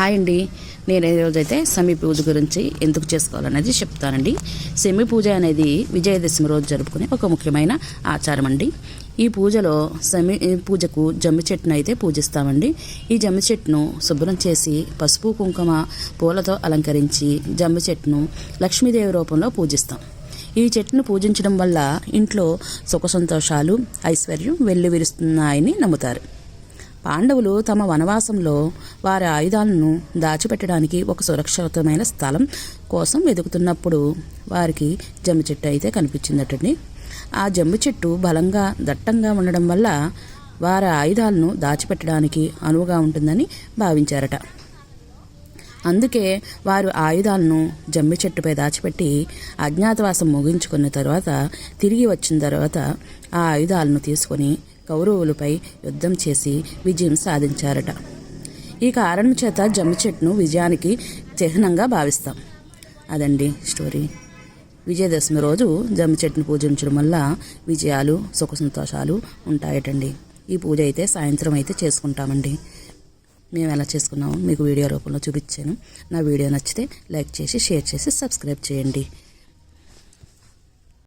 Hi అండి నేను ఈరోజైతే సమీ పూజ గురించి ఎందుకు చేసుకోవాలనేది చెప్తానండి. సెమి పూజ అనేది విజయదశమి రోజు జరుపుకునే ఒక ముఖ్యమైన ఆచారం అండి ఈ పూజలో సెమి పూజకు జమ్మి చెట్టును అయితే పూజిస్తామండి. ఈ జమ్మి చెట్టును శుభ్రం చేసి పసుపు కుంకుమ పూలతో అలంకరించి జమ్మి చెట్టును లక్ష్మీదేవి రూపంలో పూజిస్తాం. ఈ చెట్టును పూజించడం వల్ల ఇంట్లో సుఖ సంతోషాలు ఐశ్వర్యం వెల్లువిరుస్తున్నాయని నమ్ముతారు. పాండవులు తమ వనవాసంలో వారి ఆయుధాలను దాచిపెట్టడానికి ఒక సురక్షితమైన స్థలం కోసం వెతుకుతున్నప్పుడు వారికి జమ్మి చెట్టు అయితే కనిపించిందటండి. ఆ జమ్మి చెట్టు బలంగా దట్టంగా ఉండడం వల్ల వారి ఆయుధాలను దాచిపెట్టడానికి అనువుగా ఉంటుందని భావించారట. అందుకే వారు ఆయుధాలను జమ్మి చెట్టుపై దాచిపెట్టి అజ్ఞాతవాసం ముగించుకున్న తర్వాత తిరిగి వచ్చిన తర్వాత ఆ ఆయుధాలను తీసుకొని కౌరవులపై యుద్ధం చేసి విజయం సాధించారట. ఈ కారణం చేత జమ్మి చెట్టును విజయానికి చిహ్నంగా భావిస్తాం. అదండి స్టోరీ. విజయదశమి రోజు జమ్మి చెట్టును పూజించడం వల్ల విజయాలు సుఖ సంతోషాలు ఉంటాయటండి. ఈ పూజ అయితే సాయంత్రం అయితే చేసుకుంటామండి. మేము ఎలా చేసుకున్నామో మీకు వీడియో రూపంలో చూపించాను. నా వీడియో నచ్చితే లైక్ చేసి షేర్ చేసి సబ్స్క్రైబ్ చేయండి.